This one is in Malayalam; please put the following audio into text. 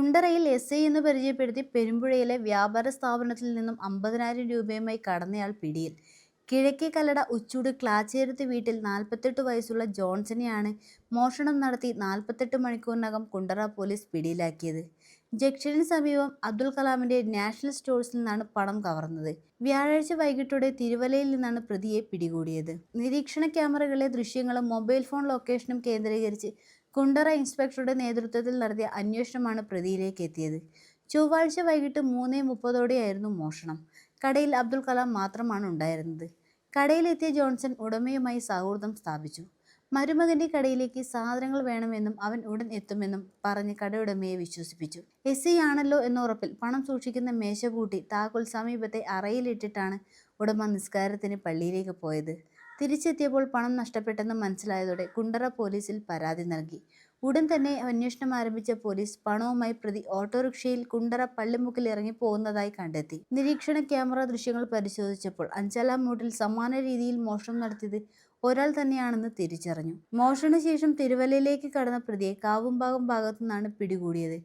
കുണ്ടറയിൽ എസ് ഐ എന്ന് പരിചയപ്പെടുത്തി പെരുമ്പുഴയിലെ വ്യാപാര സ്ഥാപനത്തിൽ നിന്നും അമ്പതിനായിരം രൂപയുമായി കടന്നയാൾ പിടിയിൽ. കിഴക്കേ കല്ലട ഉച്ചൂട് ക്ലാച്ചേരത്ത് വീട്ടിൽ നാൽപ്പത്തെട്ട് വയസ്സുള്ള ജോൺസനെയാണ് മോഷണം നടത്തി നാൽപ്പത്തെട്ട് മണിക്കൂറിനകം കുണ്ടറ പോലീസ് പിടിയിലാക്കിയത്. ജംഗ്ഷന് സമീപം അബ്ദുൽ കലാമിന്റെ നാഷണൽ സ്റ്റോഴ്സിൽ നിന്നാണ് പണം കവർന്നത്. വ്യാഴാഴ്ച വൈകിട്ടോടെ തിരുവലയിൽ നിന്നാണ് പ്രതിയെ പിടികൂടിയത്. നിരീക്ഷണ ക്യാമറകളിലെ ദൃശ്യങ്ങളും മൊബൈൽ ഫോൺ ലൊക്കേഷനും കേന്ദ്രീകരിച്ച് കുണ്ടറ ഇൻസ്പെക്ടറുടെ നേതൃത്വത്തിൽ നടത്തിയ അന്വേഷണമാണ് പ്രതിയിലേക്ക് എത്തിയത് ചൊവ്വാഴ്ച വൈകിട്ട് മൂന്ന് മുപ്പതോടെയായിരുന്നു മോഷണം. കടയിൽ അബ്ദുൽ കലാം മാത്രമാണ് ഉണ്ടായിരുന്നത്. കടയിലെത്തിയ ജോൺസൺ ഉടമയുമായി സൗഹൃദം സ്ഥാപിച്ചു. മരുമകന്റെ കടയിലേക്ക് സാധനങ്ങൾ വേണമെന്നും അവൻ ഉടൻ എത്തുമെന്നും പറഞ്ഞ് കടയുടമയെ വിശ്വസിപ്പിച്ചു. എസ് ആണല്ലോ എന്ന ഉറപ്പിൽ പണം സൂക്ഷിക്കുന്ന മേശ പൂട്ടി താക്കോൽ സമീപത്തെ അറയിലിട്ടിട്ടാണ് ഉടമ നിസ്കാരത്തിന് പള്ളിയിലേക്ക് പോയത്. തിരിച്ചെത്തിയപ്പോൾ പണം നഷ്ടപ്പെട്ടെന്ന് മനസ്സിലായതോടെ കുണ്ടറ പോലീസിൽ പരാതി നൽകി. ഉടൻ തന്നെ അന്വേഷണം ആരംഭിച്ച പോലീസ് പണവുമായി പ്രതി ഓട്ടോറിക്ഷയിൽ കുണ്ടറ പള്ളിമുക്കിൽ ഇറങ്ങി പോകുന്നതായി കണ്ടെത്തി. നിരീക്ഷണ ക്യാമറ ദൃശ്യങ്ങൾ പരിശോധിച്ചപ്പോൾ അഞ്ചാലാം മൂട്ടിൽ സമാന രീതിയിൽ മോഷണം നടത്തിയത് ഒരാൾ തന്നെയാണെന്ന് തിരിച്ചറിഞ്ഞു. മോഷണശേഷം തിരുവല്ലയിലേക്ക് കടന്ന പ്രതിയെ കാവുംഭാഗം ഭാഗത്തു നിന്നാണ് പിടികൂടിയത്.